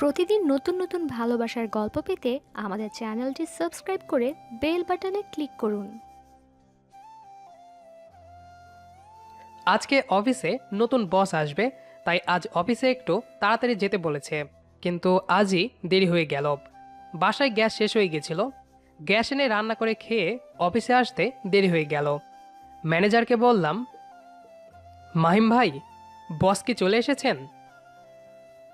প্রতিদিন নতুন নতুন ভালোবাসার গল্প পেতে আমাদের চ্যানেলটি সাবস্ক্রাইব করে বেল বাটনে ক্লিক করুন। আজকে অফিসে নতুন বস আসবে, তাই আজ অফিসে একটু তাড়াতাড়ি যেতে বলেছে। কিন্তু আজই দেরি হয়ে গেল। বাসায় গ্যাস শেষ হয়ে গেছিল। গ্যাস এনে রান্না করে খেয়ে অফিসে আসতে দেরি হয়ে গেল। ম্যানেজারকে বললাম, মাহিম ভাই, বস কি চলে এসেছেন?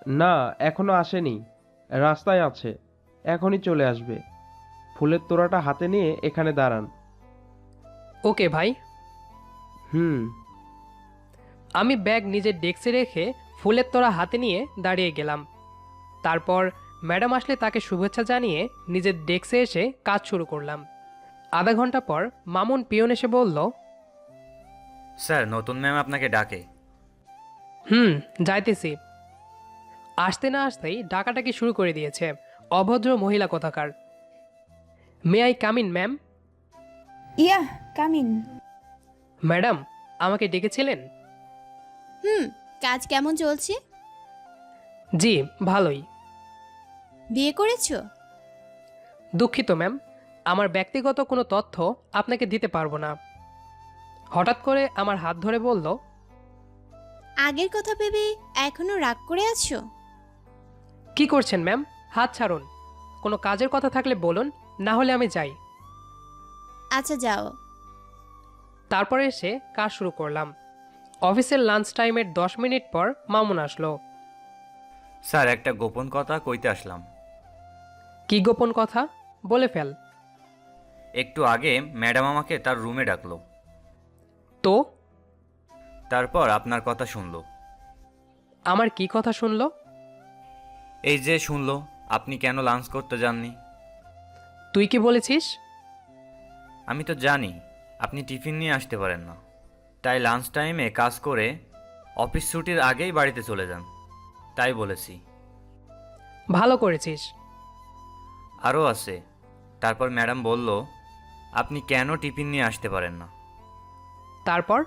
না এখনও আসেনি। রাস্তায় আছে। এখনই চলে আসবে। ফুলের তোড়াটা হাতে নিয়ে এখানে দাঁড়ান। ওকে ভাই। হুম। আমি ব্যাগ নিজের ডেস্কে রেখে ফুলের তোড়া হাতে নিয়ে দাঁড়িয়ে গেলাম। তারপর ম্যাডাম আসলে তাকে শুভেচ্ছা জানিয়ে নিজের ডেস্কে এসে কাজ শুরু করলাম। আধা ঘণ্টা পর মামুন পিয়ন এসে বলল স্যার নতুন ম্যাম আপনাকে ডাকে। হুম যাইতেছি। আসতে না আসতেই ডাকাটাকি শুরু করে দিয়েছে। অভদ্র মহিলা কোথাকার। May I come in ma'am yeah come in madam আমাকে ডেকেছিলেন? হুম কাজ কেমন চলছে? জি ভালোই। বিয়ে করেছ? দুঃখিত ম্যাম আমার ব্যক্তিগত কোনো তথ্য আপনাকে দিতে পারব না। হঠাৎ করে আমার হাত ধরে বলল আগের কথা ভেবে এখনও রাগ করে আছো? কি করছেন ম্যাম? হাত ছাড়ুন। কোনো কাজের কথা থাকলে বলুন না হলে আমি যাই। আচ্ছা যাও। তারপরে এসে কাজ শুরু করলাম। অফিসের লাঞ্চ টাইমের দশ মিনিট পর মামুন আসলো। স্যার একটা গোপন কথা কইতে আসলাম। কি গোপন কথা? বলে ফেল। একটু আগে ম্যাডাম আমাকে তার রুমে ডাকলো। তো? তারপর আপনার কথা শুনলো। আমার কি কথা শুনলো? এই যে শুনলো আপনি কেন লাঞ্চ করতে যাননি? তুই কি বলেছিস? আমি তো জানি আপনি টিফিন নিয়ে আসতে পারেন না। তাই লাঞ্চ টাইমে কাজ করে অফিস ছুটির আগেই বাড়িতে চলে যান। তাই বলেছি। ভালো করেছিস। আরও আছে। তারপর ম্যাডাম বলল আপনি কেন টিফিন নিয়ে আসতে পারেন না? তারপর?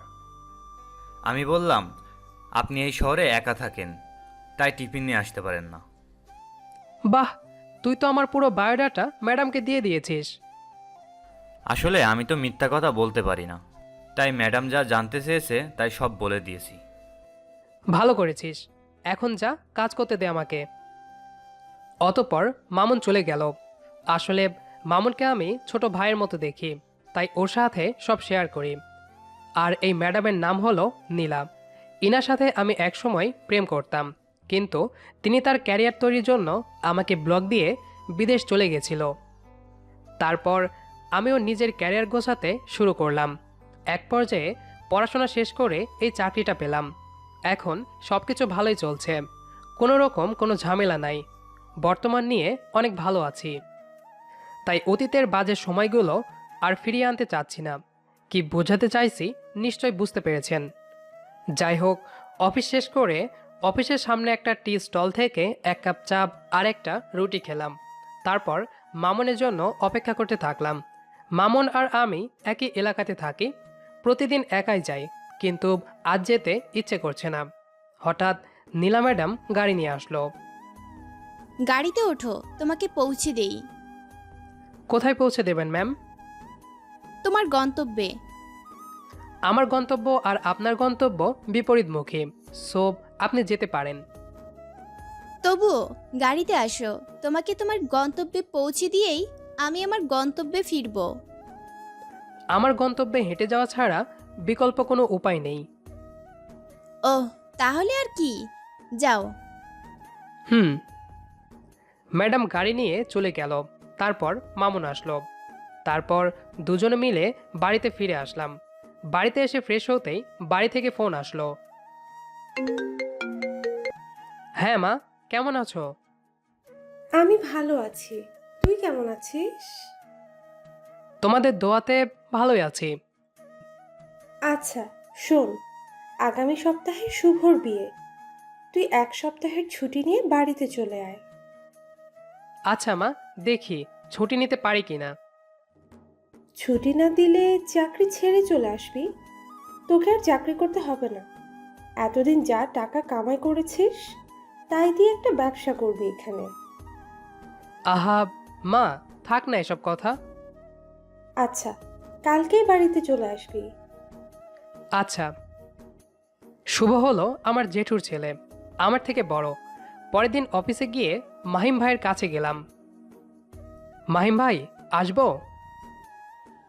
আমি বললাম আপনি এই শহরে একা থাকেন তাই টিফিন নিয়ে আসতে পারেন না। বাহ তুই তো আমার পুরো বায়োডাটা ম্যাডামকে দিয়ে দিয়েছিস। আসলে আমি তো মিথ্যা কথা বলতে পারি না। তাই ম্যাডাম যা জানতে চেয়েছে তাই সব বলে দিয়েছি। ভালো করেছিস। এখন যা কাজ করতে দে আমাকে। অতপর মামুন চলে গেল। আসলে মামুনকে আমি ছোট ভাইয়ের মতো দেখি তাই ওর সাথে সব শেয়ার করি। আর এই ম্যাডামের নাম হলো নীলা। ইনার সাথে আমি একসময় প্রেম করতাম। কিন্তু তিনি তার ক্যারিয়ার তৈরির জন্য আমাকে ব্লক দিয়ে বিদেশ চলে গেছিল। তারপর আমিও নিজের ক্যারিয়ার গোছাতে শুরু করলাম। এক পর্যায়ে পড়াশোনা শেষ করে এই চাকরিটা পেলাম। এখন সব কিছু ভালোই চলছে। কোনো রকম কোনো ঝামেলা নাই। বর্তমান নিয়ে অনেক ভালো আছি। তাই অতীতের বাজে সময়গুলো আর ফিরিয়ে আনতে চাচ্ছি না। কি বোঝাতে চাইছি নিশ্চয় বুঝতে পেরেছেন। যাই হোক, অফিস শেষ করে অফিসের সামনে একটা টি স্টল থেকে এক কাপ চা আর একটা রুটি খেলাম। তারপর মামনের জন্য অপেক্ষা করতে থাকলাম। মামন আর আমি একই এলাকাতে থাকি প্রতিদিন একাই যাই কিন্তু আজ যেতে ইচ্ছে করছে না। হঠাৎ নীলা ম্যাডাম গাড়ি নিয়ে আসলো। গাড়িতে ওঠো তোমাকে পৌঁছে দেই। কোথায় পৌঁছে দেবেন ম্যাম? তোমার গন্তব্যে। আমার গন্তব্য আর আপনার গন্তব্য বিপরীতমুখী। সো আপনি যেতে পারেন। তবুও গাড়িতে আসো। তোমাকে তোমার গন্তব্যে পৌঁছে দিয়েই আমি আমার গন্তব্যে ফিরব। আমার গন্তব্যে হেঁটে যাওয়া ছাড়া বিকল্প কোনো উপায় নেই। ওহ তাহলে আর কি? যাও। হুম। ম্যাডাম গাড়ি নিয়ে চলে গেল। তারপর মামুন আসলো। তারপর দুজনে মিলে বাড়িতে ফিরে আসলাম। বাড়িতে এসে ফ্রেশ হতেই বাড়ি থেকে ফোন আসলো। হ্যাঁ মা কেমন আছো? আমি ভালো আছি। তুই কেমন আছিস? তোমাদের দোয়াতে ভালোই আছি। আচ্ছা শোন আগামী সপ্তাহে শুভর বিয়ে। তুই এক সপ্তাহের ছুটি নিয়ে বাড়িতে চলে আয়। আচ্ছা মা দেখি ছুটি নিতে পারি কিনা? ছুটি না দিলে চাকরি ছেড়ে চলে আসবি? তোকে আর চাকরি করতে হবে না। এতদিন যা টাকা কামাই করেছিস তাই দিয়ে একটা ব্যবসা করবি এখানে। আহা মা থাক না এসব কথা। আচ্ছা কালকেই বাড়িতে চলে আসবি। আচ্ছা। শুভ হলো আমার জেঠুর ছেলে আমার থেকে বড়। পরের দিন অফিসে গিয়ে মাহিম ভাইয়ের কাছে গেলাম। মাহিম ভাই আসব?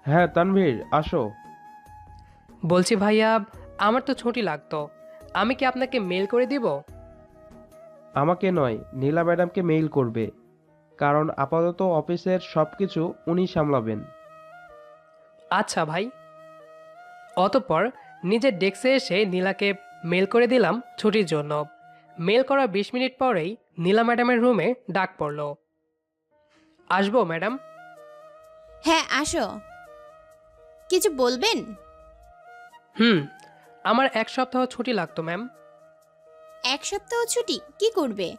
হ্যাঁ তানভীর আসো। বলছি ভাইয়া আমার তো ছুটি লাগতো। আমি কি আপনাকে মেল করে দিব? আমাকে নয় নীলা ম্যাডামকে মেইল করবে। কারণ আপাতত অফিসের সব কিছু উনি সামলাবেন। আচ্ছা ভাই। অতঃপর নিজের ডেস্কে এসে নীলাকে মেল করে দিলাম ছুটির জন্য। মেল করার বিশ মিনিট পরেই নীলা ম্যাডামের রুমে ডাক পড়ল। আসব ম্যাডাম? হ্যাঁ আসো। কিছু বলবেন? হুম আমার এক সপ্তাহ ছুটি লাগতো ম্যাম। এক সপ্তাহ ছুটি কি করবে?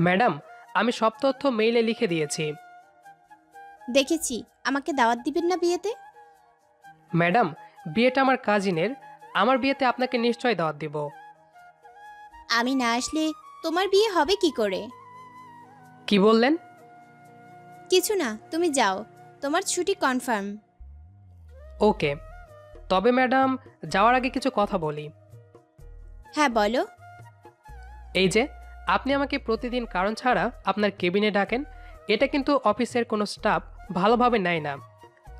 ম্যাডাম আমি সব তথ্য মেইলে লিখে দিয়েছি। দেখেছি আমাকে দাওয়াত দিবেন না বিয়েতে? ম্যাডাম বিয়েটা আমার কাজিনের আমার বিয়েতে আপনাকে নিশ্চয় দাওয়াত দিব। আমি না আসলে তোমার বিয়ে হবে কি করে? কি বললেন? কিছু না তুমি যাও তোমার ছুটি কনফার্ম। ওকে তবে ম্যাডাম যাওয়ার আগে কিছু কথা বলি। হ্যাঁ বলো। এই যে, আপনি আমাকে প্রতিদিন কারণ ছাড়া আপনার কেবিনে ডাকেন, এটা কিন্তু অফিসের কোনো স্টাফ ভালোভাবে নেয় না।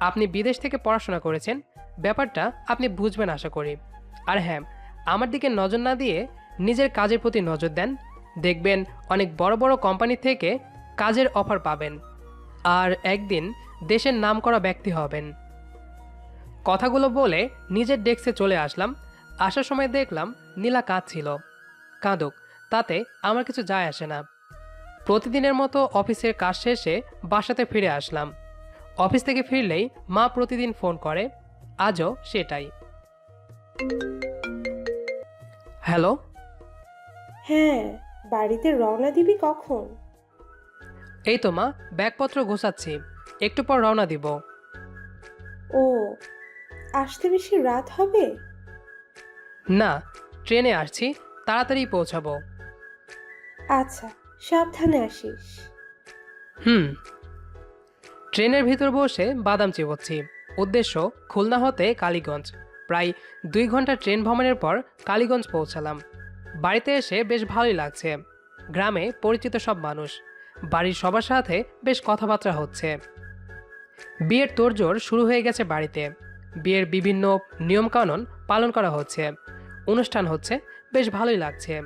আপনি বিদেশ থেকে পড়াশোনা করেছেন, ব্যাপারটা আপনি বুঝবেন আশা করি। আর হ্যাঁ আমার দিকে নজর না দিয়ে নিজের কাজের প্রতি নজর দেন, দেখবেন অনেক বড় বড় কোম্পানি থেকে কাজের অফার পাবেন। আর একদিন দেশের নামকরা ব্যক্তি হবেন। কথাগুলো বলে নিজের ডেস্কে চলে আসলাম, আসার সময় দেখলাম নীলা কাঁদছিল। কাঁদুক তাতে আমার কিছু যায় আসে না। প্রতিদিনের মতো অফিসের কাজ শেষে বাসাতে ফিরে আসলাম। অফিস থেকে ফিরলেই মা প্রতিদিন ফোন করে। আজও সেটাই। হ্যালো? হ্যাঁ বাড়িতে রওনা দিবি কখন? এই তো মা ব্যাগপত্র গোছাচ্ছি। একটু পর রওনা দিব। ও আসতে বেশি রাত হবে? না ট্রেনে আসছি তাড়াতাড়ি পৌঁছাবো। আচ্ছা সাবধানে আসিস। হুম। ট্রেনের ভিতর বসে বাদাম চিবোচ্ছি। উদ্দেশ্য খুলনা হতে কালীগঞ্জ। প্রায় দুই ঘণ্টা ট্রেন ভ্রমণের পর কালীগঞ্জ পৌঁছালাম। বাড়িতে এসে বেশ ভালোই লাগছে। গ্রামে পরিচিত সব মানুষ। বাড়ির সবার সাথে বেশ কথাবার্তা হচ্ছে। বিয়ের তোড়জোড় শুরু হয়ে গেছে বাড়িতে। বিয়ের বিভিন্ন নিয়মকানুন পালন করা হচ্ছে। অনুষ্ঠান হচ্ছে, বেশ ভালোই লাগছে।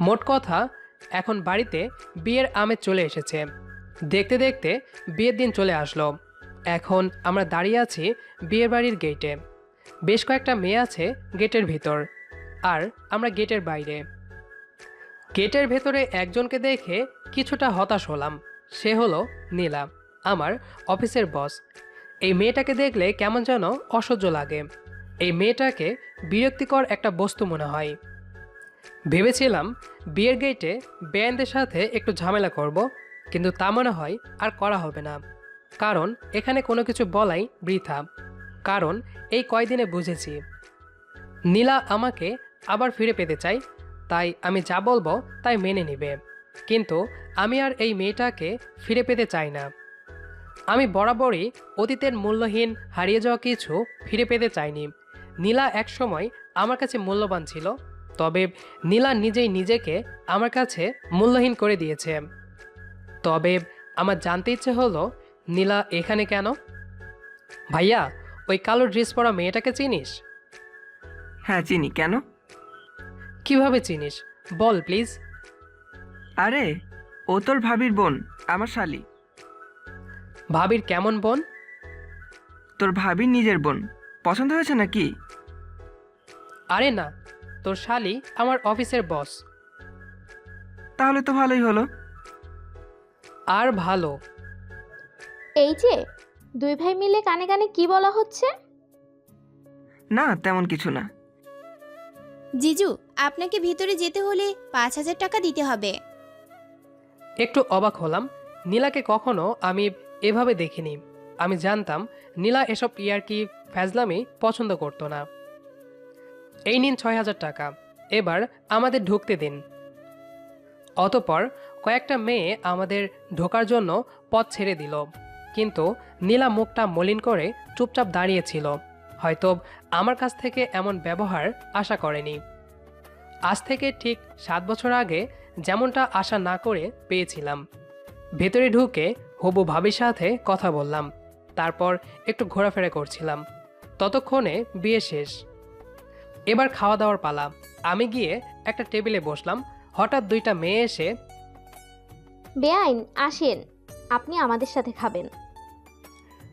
মোট কথা, এখন বাড়িতে বিয়ের আমেজ চলে এসেছে। দেখতে দেখতে বিয়ের দিন চলে আসলো। এখন আমরা দাঁড়িয়ে আছি বিয়ের বাড়ির গেটে বেশ কয়েকটা মেয়ে আছে গেটের ভিতর, আর আমরা গেটের বাইরে। গেটের ভেতরে একজনকে দেখে কিছুটা হতাশ হলাম। সে হলো নীলা, আমার অফিসের বস এই মেয়েটাকে দেখলে কেমন যেন অসহ্য লাগে। এই মেয়েটাকে বিরক্তিকর একটা বস্তু মনে হয়। ভেবেছিলাম বিয়ের গেটে ব্যান্ডের সাথে একটু ঝামেলা করব, কিন্তু তা মনে হয় আর করা হবে না। কারণ এখানে কোনো কিছু বলাই বৃথা। কারণ এই কয়দিনে বুঝেছি। নীলা আমাকে আবার ফিরে পেতে চাই তাই আমি যা বলব তাই মেনে নেবে। কিন্তু আমি আর এই মেয়েটাকে ফিরে পেতে চাই না। আমি বরাবরই অতীতের মূল্যহীন হারিয়ে যাওয়া কিছু ফিরে পেতে চাইনি। নীলা একসময় আমার কাছে মূল্যবান ছিল তবে নীলা নিজেই নিজেকে আমার কাছে মূল্যহীন করে দিয়েছে। তবে আমার জানতে ইচ্ছে হলো নীলা এখানে কেন? ভাইয়া ওই কালো ড্রেস পরা মেয়েটাকে চিনিস? হ্যাঁ চিনি। কেন? কীভাবে চিনিস? বল প্লিজ। আরে ও তোর ভাবির বোন আমার শালি। ভাবির কেমন বোন? তোর ভাবির নিজের বোন। পছন্দ হয়েছে নাকি? আরে না তোর শালি আমার অফিসের বস। তাহলে তো ভালোই হলো। আর ভালো। এই যে দুই ভাই মিলে কানে কানে কি বলা হচ্ছে? না তেমন কিছু না। জিজু আপনাকে ভিতরে যেতে হলে পাঁচ হাজার টাকা দিতে হবে। একটু অবাক হলাম। নীলাকে কখনো আমি এভাবে দেখিনি। আমি জানতাম নীলা এসব ইয়ারকি ফ্যাজলামি পছন্দ করতো না। এই নিন ছয় হাজার টাকা। এবার আমাদের ঢুকতে দিন। অতপর কয়েকটা মেয়ে আমাদের ঢোকার জন্য পথ ছেড়ে দিল। কিন্তু নীলা মুখটা মলিন করে চুপচাপ দাঁড়িয়েছিল হয়তো আমার কাছ থেকে এমন ব্যবহার আশা করেনি। আজ থেকে ঠিক সাত বছর আগে যেমনটা আশা না করে পেয়েছিলাম। ভেতরে ঢুকে হবু ভাবির সাথে কথা বললাম। তারপর একটু ঘোরাফেরা করছিলাম। ততক্ষণে বিয়ে শেষ। এবার খাওয়া দাওয়ার পালা। আমি গিয়ে একটা টেবিলে বসলাম। হঠাৎ দুইটা মেয়ে এসে বেআইন আসেন। আপনি আমাদের সাথে খাবেন।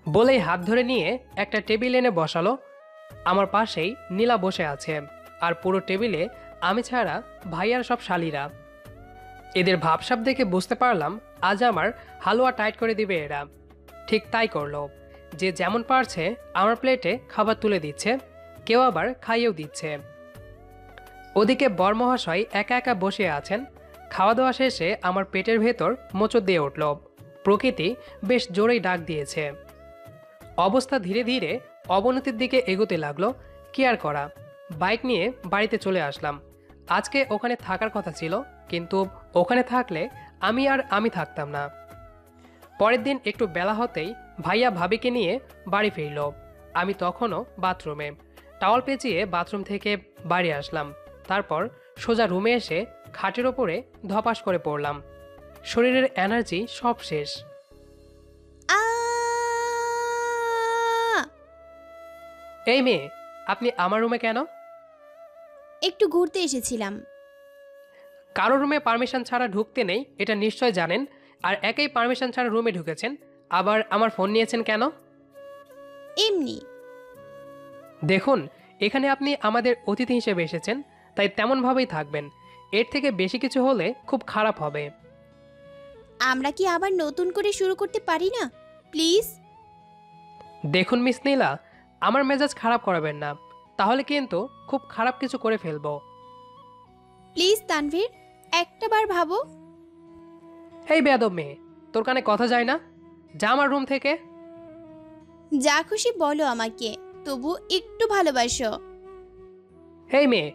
বলেই হাত ধরে নিয়ে একটা টেবিল এনে বসালো। আমার পাশেই নীলা বসে আছে। আর পুরো টেবিলে আমি ছাড়া ভাইয়ার সব শালিরা। এদের ভাবসাব দেখে বুঝতে পারলাম আজ আমার হালুয়া টাইট করে দিবে এরা। ঠিক তাই করল। যে যেমন পারছে আমার প্লেটে খাবার তুলে দিচ্ছে। কেউ আবার খাইয়েও দিচ্ছে। ওদিকে বরমহাশয় একা একা বসে আছেন। খাওয়া দাওয়া শেষে আমার পেটের ভেতর মোচড় দিয়ে উঠল। প্রকৃতি বেশ জোরেই ডাক দিয়েছে। অবস্থা ধীরে ধীরে অবনতির দিকে এগোতে লাগল। কি আর করা? বাইক নিয়ে বাড়িতে চলে আসলাম। আজকে ওখানে থাকার কথা ছিল, কিন্তু ওখানে থাকলে আমি আর আমি থাকতাম না। পরের দিন একটু বেলা হতেই ভাইয়া ভাবিকে নিয়ে বাড়ি ফিরল। আমি তখনও বাথরুমে। টাওয়াল পেঁচিয়ে বাথরুম থেকে বাড়ি আসলাম। তারপর সোজা রুমে এসে খাটের ওপরে ধপাস করে পড়লাম। শরীরের এনার্জি সব শেষ। এই মেয়ে আপনি আমার রুমে কেন? একটু ঘুরতে এসেছিলাম। কারও রুমে পারমিশন ছাড়া ঢুকতে নেই এটা নিশ্চয় জানেন। আর একই পারমিশন ছাড়া রুমে ঢুকেছেন আবার আমার ফোন নিয়েছেন কেন? এমনি। দেখুন এখানে আপনি আমাদের অতিথি হিসেবে এসেছেন তাই তেমনভাবেই থাকবেন। এর থেকে বেশি কিছু হলে খুব খারাপ হবে। আমরা কি আবার নতুন করে শুরু করতে পারি না? প্লিজ। দেখুন মিস নীলা আমার মেজাজ খারাপ করাবেন না। তাহলে কিন্তু খুব খারাপ কিছু করে ফেলব। প্লিজ তানভীর একটা বার ভাবো। এই বেয়াদব মেয়ে তোর কানে কথা যায় না? যা আমার রুম থেকে। যা খুশি বলো আমাকে। তবু একটু ভালোবাসো। এই মেয়ে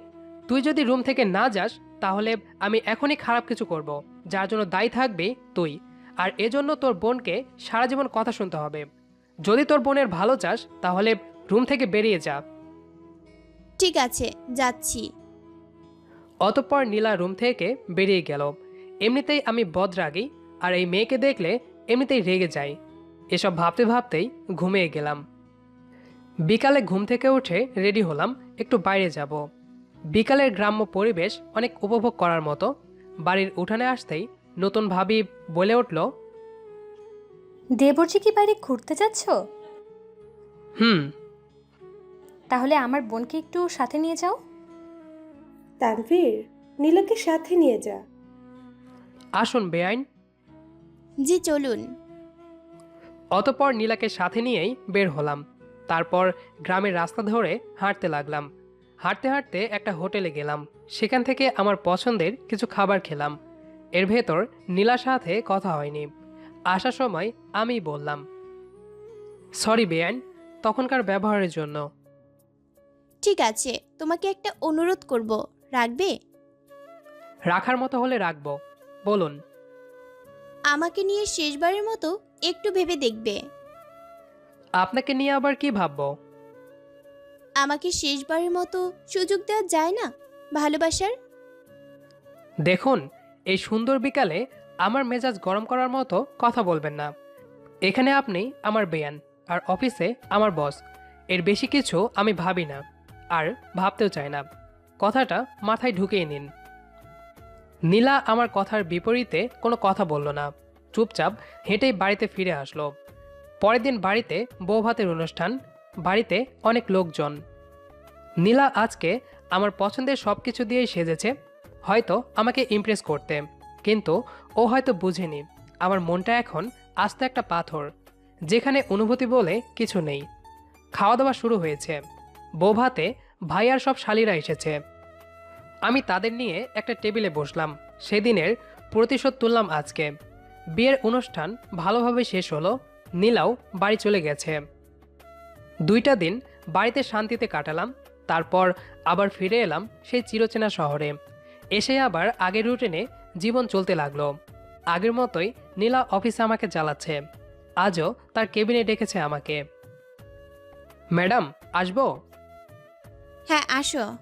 তুই যদি রুম থেকে না যাস তাহলে আমি এখনই খারাপ কিছু করব। যার জন্য দায়ী থাকবি তুই। আর এজন্য তোর বোনকে সারা জীবন কথা শুনতে হবে। যদি তোর বোনের ভালো চাস তাহলে রুম থেকে বেরিয়ে যা। ঠিক আছে যাচ্ছি। অতঃপর নীলা রুম থেকে বেরিয়ে গেল। এমনিতেই আমি বদরাগী আর এই মেয়েকে দেখলে এমনিতেই রেগে যাই। এসব ভাবতে ভাবতেই ঘুমিয়ে গেলাম। বিকালে ঘুম থেকে উঠে রেডি হলাম একটু বাইরে যাব। বিকালের গ্রাম্য পরিবেশ অনেক উপভোগ করার মতো। বাড়ির উঠানে আসতেই নতুন ভাবি বলে উঠল দেবর্জি কি বাইরে ঘুরতে যাচ্ছ? হুম। তাহলে আমার বোনকে একটু সাথে নিয়ে যাও। তানভীর নীলাকে সাথে নিয়ে যা। আসুন বেআইন। জি চলুন। অতপর নীলাকে সাথে নিয়েই বের হলাম। তারপর গ্রামের রাস্তা ধরে হাঁটতে লাগলাম। হাঁটতে হাঁটতে একটা হোটেলে গেলাম। সেখান থেকে আমার পছন্দের কিছু খাবার খেলাম। এর ভেতর নীলার সাথে কথা হয়নি। আসার সময় আমি বললাম সরি বেআইন তখনকার ব্যবহারের জন্য। ঠিক আছে তোমাকে একটা অনুরোধ করব রাখবে? রাখার মতো হলে রাখব বলুন। আমাকে নিয়ে শেষবারের মতো একটু ভেবে দেখবে। আপনাকে নিয়ে আবার কি ভাববো? আমাকে শেষবারের মতো সুযোগ দেওয়া যায় না? ভালোবাসার? দেখুন এই সুন্দর বিকালে আমার মেজাজ গরম করার মতো কথা বলবেন না। এখানে আপনি আমার বেয়ান আর অফিসে আমার বস। এর বেশি কিছু আমি ভাবি না আর ভাবতেও চাই না। কথাটা মাথায় ঢুকিয়ে নিন। নীলা আমার কথার বিপরীতে কোনো কথা বলল না। চুপচাপ হেঁটেই বাড়িতে ফিরে আসলো। পরের দিন বাড়িতে বউ ভাতের অনুষ্ঠান, বাড়িতে অনেক লোকজন। নীলা আজকে আমার পছন্দের সব কিছু দিয়েই সেজেছে, হয়তো আমাকে ইমপ্রেস করতে, কিন্তু ও হয়তো বুঝেনি। আমার মনটা এখন আস্তে একটা পাথর, যেখানে অনুভূতি বলে কিছু নেই। খাওয়া দাওয়া শুরু হয়েছে বউ ভাতে ভাই আর সব শালিরা এসেছে। আমি তাদের নিয়ে একটা টেবিলে বসলাম, সেদিনের প্রতিশোধ তুললাম আজকে। বিয়ের অনুষ্ঠান ভালোভাবে শেষ হলো নীলাও বাড়ি চলে গেছে। দুইটা দিন বাড়িতে শান্তিতে কাটালাম তারপর আবার ফিরে এলাম সেই চিরচেনা শহরে। এসে আবার আগের রুটিনে জীবন চলতে লাগল। আগের মতোই নীলা অফিসে আমাকে জ্বালাচ্ছে। আজও তার কেবিনে ডেকেছে আমাকে। ম্যাডাম আসব? হ্যাঁ আসো।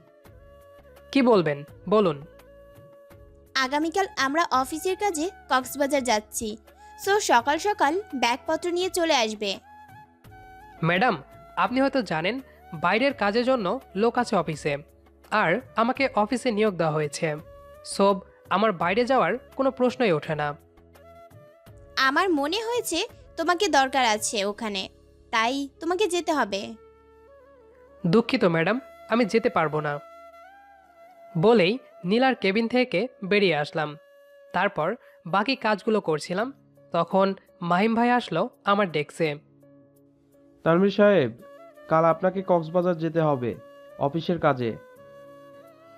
কি বলবেন? বলুন। আগামীকাল আমরা অফিসের কাজে কক্সবাজার যাচ্ছি। সো সকাল সকাল ব্যাগপত্র নিয়ে চলে আসবে। ম্যাডাম আপনি হয়তো জানেন বাইরের কাজের জন্য লোক আছে অফিসে আর আমাকে অফিসে নিয়োগ দেওয়া হয়েছে। সব আমার বাইরে যাওয়ার কোনো প্রশ্নই ওঠে না। আমার মনে হয়েছে তোমাকে দরকার আছে ওখানে তাই তোমাকে যেতে হবে। দুঃখিত ম্যাডাম আমি যেতে পারব না। বলেই নীলার কেবিন থেকে বেরিয়ে আসলাম। তারপর বাকি কাজগুলো করছিলাম তখন মাহিম ভাই আসলো আমার ডেস্কে। তানভীর সাহেব কাল আপনাকে কক্সবাজার যেতে হবে অফিসের কাজে।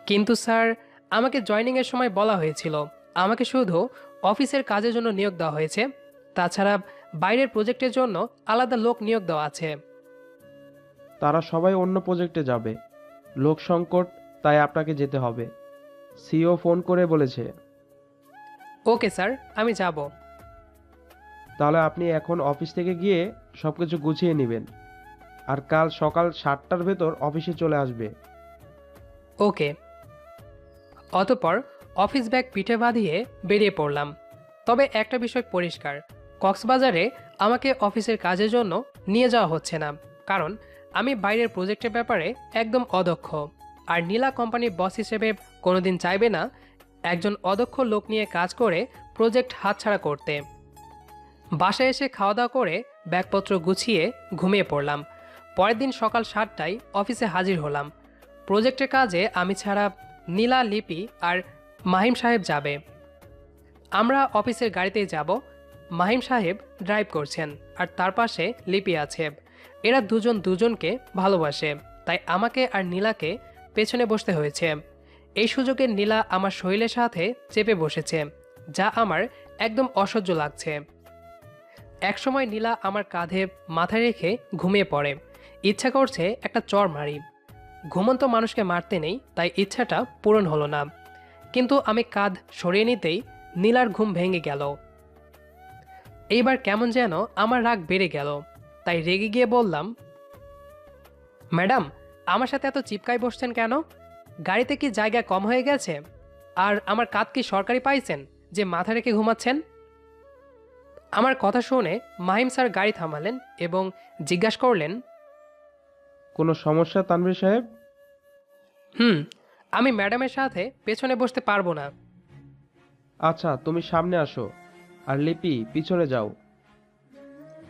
কিন্তু স্যার আমাকে জয়েনিংয়ের সময় বলা হয়েছিল। আমাকে শুধু অফিসের কাজের জন্য নিয়োগ দেওয়া হয়েছে। তাছাড়া বাইরের প্রজেক্টের জন্য আলাদা লোক নিয়োগ দেওয়া আছে। তারা সবাই অন্য প্রজেক্টে যাবে। লোক সংকট তাই আপনাকে যেতে হবে। সিও ফোন করে বলেছে। ওকে স্যার আমি যাব। তাহলে আপনি এখন অফিস থেকে গিয়ে সব কিছু গুছিয়ে নেবেন। আর কাল সকাল সাতটার ভেতর অফিসে চলে আসবে। ওকে। অতপর অফিস ব্যাগ পিঠে বাঁধিয়ে বেরিয়ে পড়লাম। তবে একটা বিষয় পরিষ্কার, কক্সবাজারে আমাকে অফিসের কাজের জন্য নিয়ে যাওয়া হচ্ছে না, কারণ আমি বাইরের প্রজেক্টের ব্যাপারে একদম অদক্ষ। আর নীলা কোম্পানির বস হিসেবে কোনোদিন চাইবে না একজন অদক্ষ লোক নিয়ে কাজ করে প্রজেক্ট হাতছাড়া করতে। বাসায় এসে খাওয়া দাওয়া করে ব্যাগপত্র গুছিয়ে ঘুমিয়ে পড়লাম। পরের দিন সকাল সাতটায় অফিসে হাজির হলাম। প্রজেক্টের কাজে আমি ছাড়া নীলা, লিপি আর মাহিম সাহেব যাবে। আমরা অফিসের গাড়িতেই যাব। মাহিম সাহেব ড্রাইভ করছেন আর তার পাশে লিপি আছে। এরা দুজন দুজনকে ভালোবাসে, তাই আমাকে আর নীলাকে পেছনে বসতে হয়েছে। এই সুযোগে নীলা আমার শরীরের সাথে চেপে বসেছে, যা আমার একদম অসহ্য লাগছে। একসময় নীলা আমার কাঁধে মাথায় রেখে ঘুমিয়ে পড়ে। ইচ্ছা করছে একটা চর মারি। ঘুমন্ত মানুষকে মারতে নেই, তাই ইচ্ছাটা পূরণ হলো না। কিন্তু আমি কাঁধ সরিয়ে নিতেই নীলার ঘুম ভেঙে গেল। এইবার কেমন যেন আমার রাগ বেড়ে গেল। তাই রেগে গিয়ে বললাম, ম্যাডাম, আমার সাথে এত চিপকায় বসছেন কেন? গাড়িতে কি জায়গা কম হয়ে গেছে? আর আমার কাঁধ কি সরকারি পাইছেন যে মাথা রেখে ঘুমাচ্ছেন? আমার কথা শুনে মাহিম স্যার গাড়ি থামালেন এবং জিজ্ঞাসা করলেন কোনো সমস্যা তানভীর সাহেব? হুম আমি ম্যাডামের সাথে পেছনে বসতে পারব না। আচ্ছা তুমি সামনে আসো। আর লিপি পিছনে যাও।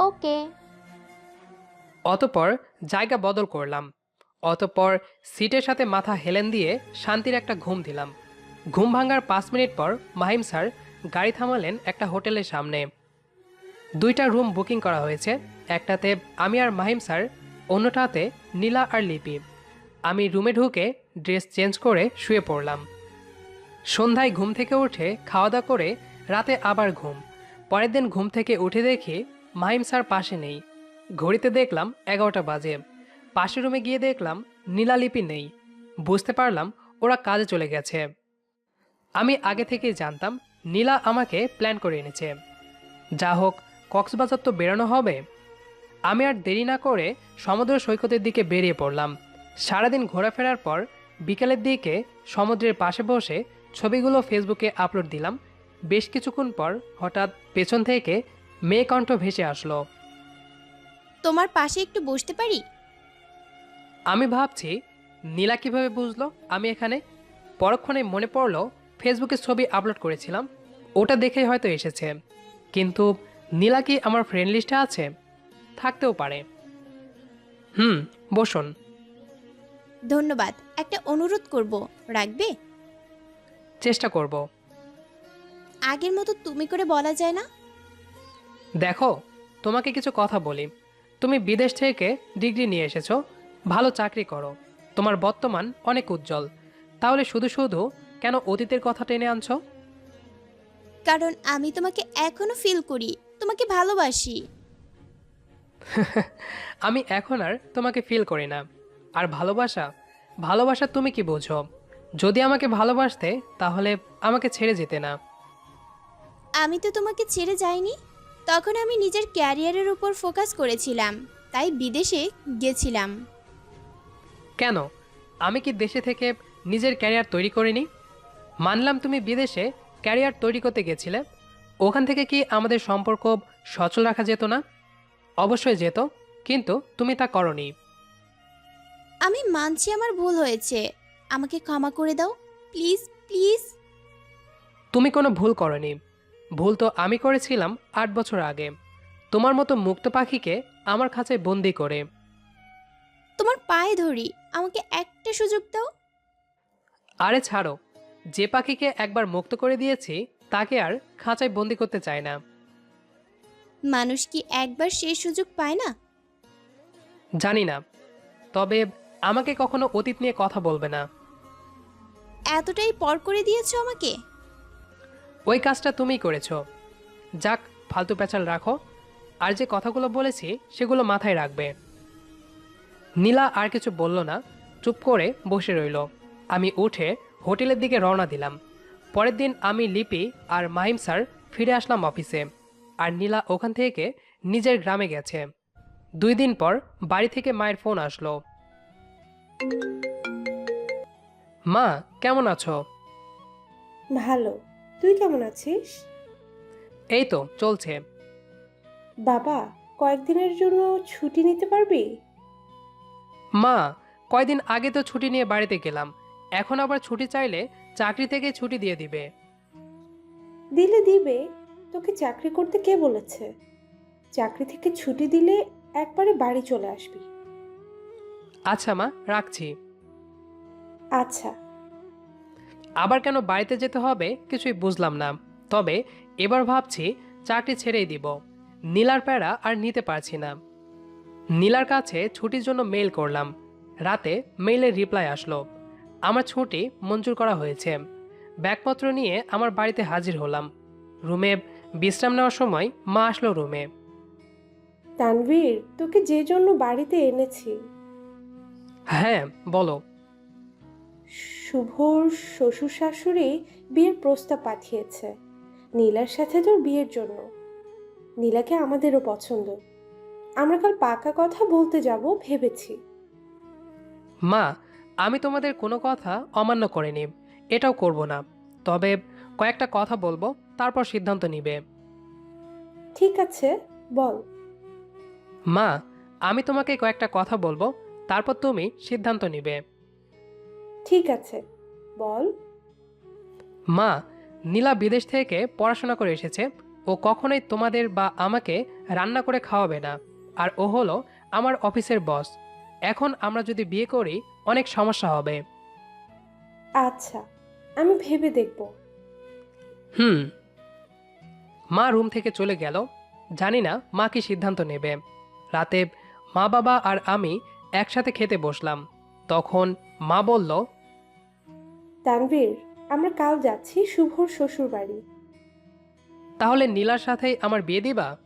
ওকে। অতপর জায়গা বদল করলাম। অতপর সিটের সাথে মাথা হেলেন দিয়ে শান্তির একটা ঘুম দিলাম। ঘুম ভাঙার পাঁচ মিনিট পর মাহিম স্যার গাড়ি থামালেন একটা হোটেলের সামনে। দুইটা রুম বুকিং করা হয়েছে, একটাতে আমি আর মাহিম স্যার, অন্যটাতে নীলা আর লিপি। আমি রুমে ঢুকে ড্রেস চেঞ্জ করে শুয়ে পড়লাম। সন্ধ্যায় ঘুম থেকে উঠে খাওয়া দাওয়া করে রাতে আবার ঘুম। পরের দিন ঘুম থেকে উঠে দেখি মাহিম স্যার পাশে নেই। ঘড়িতে দেখলাম এগারোটা বাজে। পাশের রুমে গিয়ে দেখলাম নীলালিপি নেই। বুঝতে পারলাম ওরা কাজে চলে গেছে। আমি আগে থেকেই জানতাম নীলা আমাকে প্ল্যান করে এনেছে। যা হোক কক্সবাজার তো বেরোনো হবে। আমি আর দেরি না করে সমুদ্র সৈকতের দিকে বেরিয়ে পড়লাম। সারাদিন ঘোরাফেরার পর বিকালের দিকে সমুদ্রের পাশে বসে ছবিগুলো ফেসবুকে আপলোড দিলাম। বেশ কিছুক্ষণ পর হঠাৎ পেছন থেকে মেয়ে কণ্ঠ ভেসে আসলো। তোমার পাশে একটু বসতে পারি? আমি ভাবছি নীলা কীভাবে বুঝলো আমি এখানে? পরক্ষণে মনে পড়ল ফেসবুকে ছবি আপলোড করেছিলাম। ওটা দেখেই হয়তো এসেছে। কিন্তু নীলা কি আমার ফ্রেন্ড লিস্টে আছে? থাকতেও পারে। হুম বসুন। ধন্যবাদ একটা অনুরোধ করব রাখবে? চেষ্টা করব। আগের মতো তুমি করে বলা যায় না? দেখো তোমাকে কিছু কথা বলি। তুমি বিদেশ থেকে ডিগ্রি নিয়ে এসেছ ভালো চাকরি করো। তোমার বর্তমান অনেক উজ্জ্বল। তাহলে শুধু শুধু কেন অতীতের কথা টেনে আনছো? কারণ আমি তোমাকে এখনও ফিল করি। তোমাকে ভালোবাসি। আমি এখন আর তোমাকে ফিল করি না। আর ভালোবাসা? ভালোবাসা তুমি কি বোঝো? যদি আমাকে ভালোবাসতে তাহলে আমাকে ছেড়ে যেতে না। আমি তো তোমাকে ছেড়ে যাইনি। তখন আমি নিজের ক্যারিয়ারের উপর ফোকাস করেছিলাম। তাই বিদেশে গেছিলাম। কেন? আমি কি দেশে থেকে নিজের ক্যারিয়ার তৈরি করিনি? মানলাম তুমি বিদেশে ক্যারিয়ার তৈরি করতে গেছিলে। ওখান থেকে কি আমাদের সম্পর্ক সচল রাখা যেত না? অবশ্যই যেত কিন্তু তুমি তা করনি। আমি মানছি আমার ভুল হয়েছে। আমাকে ক্ষমা করে দাও প্লিজ প্লিজ। তুমি কোনো ভুল করনি। ভুল তো আমি করেছিলাম আট বছর আগে। তোমার মতো মুক্ত পাখিকে আমার খাঁচায় বন্দি করে। তোমার পায়ে ধরি আমাকে একটা সুযোগ দাও। আরে ছাড়ো যে পাখিকে একবার মুক্ত করে দিয়েছি তাকে আর খাঁচায় বন্দি করতে চায় না। মানুষ কি একবার সেই সুযোগ পায় না? জানি না তবে আমাকে কখনো অতীত নিয়ে কথা বলবে না। এতটাই পর করে দিয়েছ আমাকে? ওই কাজটা তুমিই করেছ। যাক ফালতু প্যাচাল রাখো। আর যে কথাগুলো বলেছি সেগুলো মাথায় রাখবে। নীলা আর কিছু বলল না চুপ করে বসে রইল। আমি উঠে হোটেলের দিকে রওনা দিলাম। পরের দিন আমি লিপি আর মাহিম স্যার ফিরে আসলাম অফিসে আর নীলা ওখান থেকে নিজের গ্রামে গেছে। দুই দিন পর বাড়ি থেকে মায়ের ফোন আসলো। মা কেমন আছো? ভালো। তুই কেমন আছিস? এই তো চলছে। বাবা কয়েকদিনের জন্য ছুটি নিতে পারবি? মা কয়দিন আগে তো ছুটি নিয়ে বাড়িতে গেলাম। এখন আবার ছুটি চাইলে চাকরি থেকে ছুটি দিয়ে দিবে। দিলে দিবে তোকে চাকরি করতে কে বলেছে? চাকরি থেকে ছুটি দিলে একবারে বাড়ি চলে আসবি। আচ্ছা মা রাখছি। আচ্ছা। আবার কেন বাড়িতে যেতে হবে কিছুই বুঝলাম না তবে এবার ভাবছি চাকরি ছেড়েই দিব। নীলার প্যারা আর নিতে পারছি না। নীলার কাছে ছুটির জন্য মেইল করলাম। রাতে মেইলের রিপ্লাই আসলো। আমার ছুটি মঞ্জুর করা হয়েছে। ব্যাগপত্র নিয়ে আমার বাড়িতে হাজির হলাম। রুমে বিশ্রাম নেওয়ার সময় মা আসলো রুমে। তানভীর তোকে যে জন্য বাড়িতে এনেছি। হ্যাঁ বলো। শুভর শ্বশুর শাশুড়ি বিয়ের প্রস্তাব পাঠিয়েছে। নীলার সাথে তোর বিয়ের জন্য। নীলাকে আমাদেরও পছন্দ। আমরা কাল পাকা কথা বলতে যাব ভেবেছি। মা আমি তোমাদের কোনো কথা অমান্য করিনি এটাও করব না। তবে কয়েকটা কথা বলব তারপর সিদ্ধান্ত নিবে। ঠিক আছে বল। মা আমি তোমাকে কয়েকটা কথা বলব তারপর তুমি সিদ্ধান্ত নিবে। ঠিক আছে বল। মা নীলা বিদেশ থেকে পড়াশোনা করে এসেছে ও কখনোই তোমাদের বা আমাকে রান্না করে খাওয়াবে না আর ও হলো আমার অফিসের বস। এখন আমরা যদি বিয়ে করি অনেক সমস্যা হবে। আচ্ছা আমি ভেবে দেখব। হুম। মা রুম থেকে চলে গেল। জানি না মা কি সিদ্ধান্ত নেবে। রাতে মা বাবা আর আমি একসাথে খেতে বসলাম। তখন মা বলল তানভীর আমরা কাল যাচ্ছি শুভর শ্বশুর বাড়ি তাহলে নীলার সাথেই আমার বিয়ে দিবা?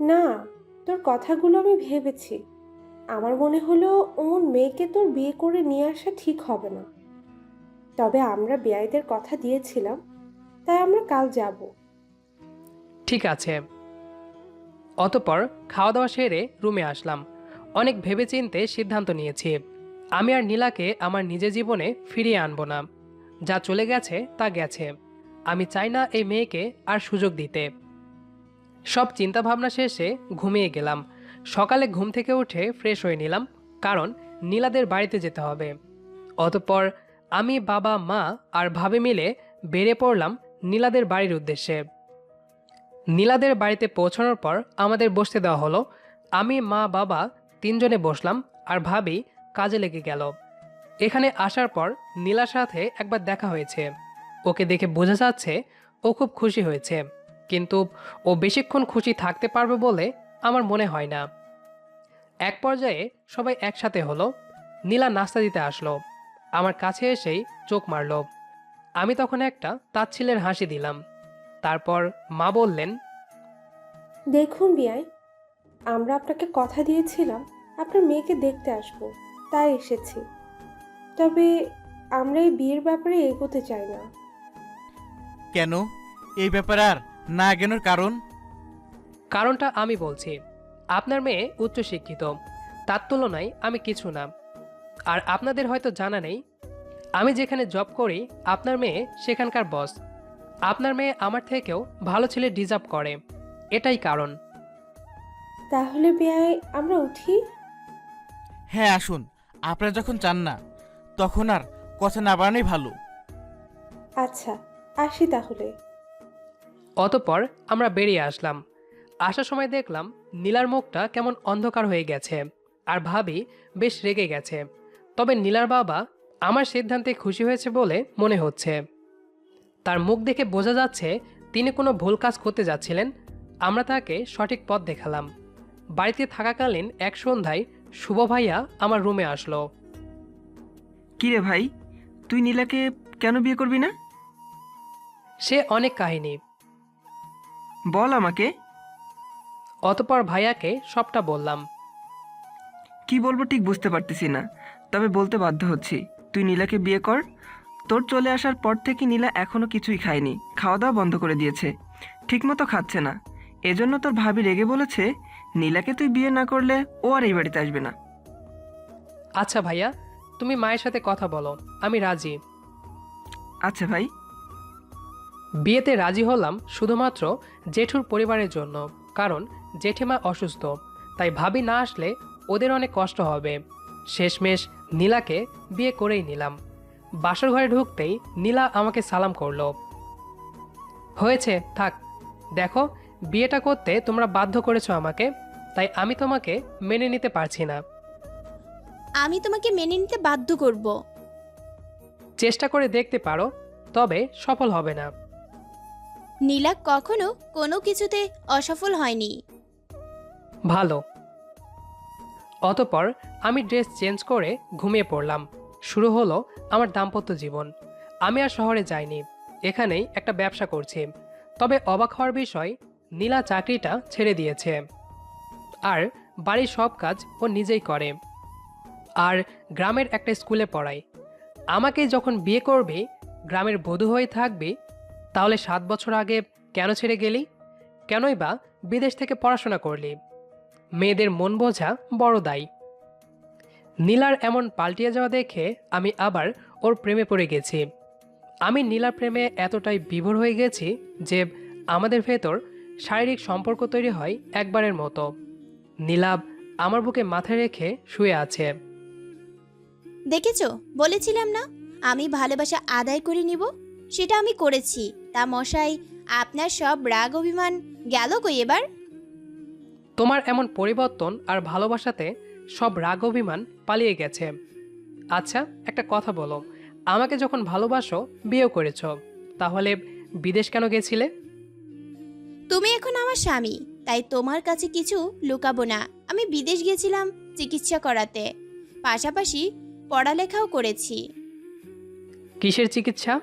না তোর কথাগুলো আমি ভেবেছি। আমার মনে হলো ওমন মেয়েকে তোর বিয়ে করে নিয়ে আসা ঠিক হবে না। তবে আমরা বেয়াইদের কথা দিয়েছিলাম, তাই আমরা কাল যাব। ঠিক আছে। অতপর খাওয়া দাওয়া সেরে রুমে আসলাম। অনেক ভেবেচিন্তে সিদ্ধান্ত নিয়েছি। আমি আর নীলাকে আমার নিজের জীবনে ফিরিয়ে আনব না। যা চলে গেছে, তা গেছে। আমি চাই না এই মেয়েকে আর সুযোগ দিতে। সব চিন্তাভাবনা শেষে ঘুমিয়ে গেলাম। সকালে ঘুম থেকে উঠে ফ্রেশ হয়ে নিলাম, কারণ নীলাদের বাড়িতে যেতে হবে। অতপর আমি বাবা, মা আর ভাবে মিলে বেরিয়ে পড়লাম নীলাদের বাড়ির উদ্দেশ্যে। নীলাদের বাড়িতে পৌঁছানোর পর আমাদের বসতে দেওয়া হলো। আমি, মা, বাবা তিনজনে বসলাম আর ভাবি কাজে লেগে গেল। এখানে আসার পর নীলার সাথে একবার দেখা হয়েছে। ওকে দেখে বোঝা যাচ্ছে ও খুব খুশি হয়েছে। কিন্তু ও বেশিক্ষণ খুশি থাকতে পারবে বলে আমার মনে হয় না। এক পর্যায়ে সবাই একসাথে হলো। নীলা নাস্তা দিতে আসলো। আমার কাছে এসেই চোখ মারল। আমি তখন একটা তাচ্ছিলের হাসি দিলাম। তারপর মা বললেন দেখুন বিয়াই আমরা আপনাকে কথা দিয়েছিলাম আপনার মেয়েকে দেখতে আসব তাই এসেছি। তবে আমরা এই বিয়ের ব্যাপারে এগোতে চাই না। কেন? এই ব্যাপারে আর না এগোনোর কারণ? কারণটা আমি বলছি। আপনার মেয়ে উচ্চশিক্ষিত তার তুলনায় আমি কিছু না। আর আপনাদের হয়তো জানা নেই আমি যেখানে জব করি আপনার মেয়ে সেখানকার বস আপনার মেয়ে আমার থেকেও ভালো ছেলে ডিজার্ভ করে। এটাই কারণ। তাহলে বেয়াই আমরা উঠি? হ্যাঁ আসুন। আপনারা যখন চান না তখন আর কথা না বাড়ানোই ভালো। আচ্ছা আসি তাহলে। অতপর আমরা বেরিয়ে আসলাম। আসার সময় দেখলাম নীলার মুখটা কেমন অন্ধকার হয়ে গেছে আর ভাবি বেশ রেগে গেছে। তবে নীলার বাবা আমার সিদ্ধান্তে খুশি হয়েছে বলে মনে হচ্ছে। তার মুখ দেখে বোঝা যাচ্ছে তিনি কোনো ভুল কাজ করতে যাচ্ছিলেন। আমরা তাকে সঠিক পথ দেখালাম। বাড়িতে থাকাকালীন এক সন্ধ্যায় শুভ ভাইয়া আমার রুমে আসলো। কি রে ভাই? তুই নীলাকে কেন বিয়ে করবি না? সে অনেক কাহিনী। বল আমাকে। অতপর ভাইয়াকে সবটা বললাম। কি বলব ঠিক বুঝতে পারতেছি না তবে বলতে বাধ্য হচ্ছি। তুই নীলাকে বিয়ে কর। তোর চলে আসার পর থেকে নীলা এখনও কিছুই খায়নি খাওয়া দাওয়া বন্ধ করে দিয়েছে। ঠিকমতো খাচ্ছে না। এজন্য তোর ভাবি রেগে বলেছে নীলাকে তুই বিয়ে না করলে ও আর এই বাড়িতে আসবে না। আচ্ছা ভাইয়া তুমি মায়ের সাথে কথা বলো আমি রাজি। আচ্ছা ভাই। বিয়েতে রাজি হলাম শুধুমাত্র জেঠুর পরিবারের জন্য কারণ জেঠিমা অসুস্থ তাই ভাবি না আসলে ওদের অনেক কষ্ট হবে। শেষমেশ নীলাকে বিয়ে করেই নিলাম। বাসর ঘরে ঢুকতেই নীলা আমাকে সালাম করল। হয়েছে থাক। দেখো বিয়েটা করতে তোমরা বাধ্য করেছ আমাকে তাই আমি তোমাকে মেনে নিতে পারছি না। আমি তোমাকে মেনে নিতে বাধ্য করব। চেষ্টা করে দেখতে পারো তবে সফল হবে না। নীলা কখনো কোনো কিছুতে অসফল হয়নি। ভালো। অতপর আমি ড্রেস চেঞ্জ করে ঘুমিয়ে পড়লাম। শুরু হলো আমার দাম্পত্য জীবন। আমি আর শহরে যাইনি। এখানেই একটা ব্যবসা করছি। তবে অবাক হওয়ার বিষয়, নীলা চাকরিটা ছেড়ে দিয়েছে। আর বাড়ির সব কাজ ও নিজেই করে। আর গ্রামের একটা স্কুলে পড়ায় আমাকে যখন বিয়ে করবি, গ্রামের বধূ হয়ে থাকবি, তাহলে সাত বছর আগে কেন ছেড়ে গেলি? কেনই বা বিদেশ থেকে পড়াশোনা করলি? মেয়েদের মন বোঝা বড় দায়। নীলার এমন পাল্টিয়ে যাওয়া দেখে আমি আবার ওর প্রেমে পড়ে গেছি। আমি নীলার প্রেমে এতটাই বিভোর হয়ে গেছি যে আমাদের ভেতর শারীরিক সম্পর্ক তৈরি হয় একবারের মতো। নীলাব আমার বুকে মাথায় রেখে শুয়ে আছে। দেখেছ? বলেছিলাম না? আমি ভালোবাসা আদায় করে নিব। সেটা আমি করেছি। তা মশাই, আপনার সব রাগ অভিমান গেল কই এবার? তোমার এমন পরিবর্তন আর ভালোবাসাতে সব রাগ অভিমান পালিয়ে গেছে। আচ্ছা একটা কথা বলো। আমাকে যখন ভালোবাসো বিয়েও করেছ। তাহলে বিদেশ কেন গেছিলে? তুমি এখন আমার স্বামী তাই তোমার কাছে কিছু লুকাবো না। আমি বিদেশ গেছিলাম চিকিৎসা করাতে। পাশাপাশি পড়ালেখাও করেছি। কিসের চিকিৎসা?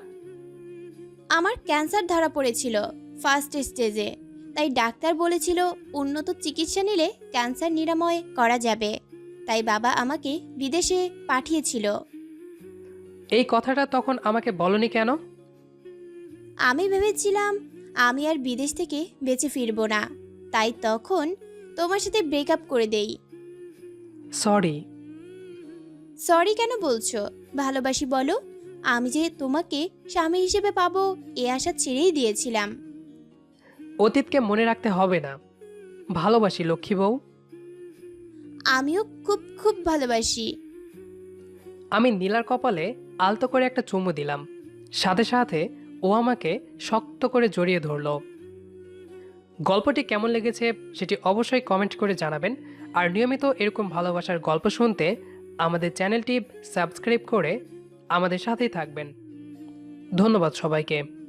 আমার ক্যান্সার ধরা পড়েছিল ফার্স্ট স্টেজে। তাই ডাক্তার বলেছিল উন্নত চিকিৎসা নিলে ক্যান্সার নিরাময় করা যাবে। তাই বাবা আমাকে বিদেশে পাঠিয়েছিল। এই কথাটা তখন আমাকে বলনি কেন? আমি ভেবেছিলাম আমি আর বিদেশ থেকে বেঁচে ফিরবো না। তাই তখন তোমার সাথে ব্রেকআপ করে দেই। সরি সরি কেন বলছো? ভালোবাসি বলো। আমি যে তোমাকে স্বামী হিসেবে পাবো এ আশা ছেড়েই দিয়েছিলাম। অতীতকে মনে রাখতে হবে না। ভালোবাসি লক্ষ্মী বউ। আমিও খুব খুব ভালোবাসি। আমি নীলার কপালে আলতো করে একটা চুমু দিলাম। সাথে সাথে ও আমাকে শক্ত করে জড়িয়ে ধরলো। গল্পটি কেমন লেগেছে সেটি অবশ্যই কমেন্ট করে জানাবেন। আর নিয়মিত এরকম ভালোবাসার গল্প শুনতে আমাদের চ্যানেলটি সাবস্ক্রাইব করে আমাদের সাথেই থাকবেন। ধন্যবাদ সবাইকে।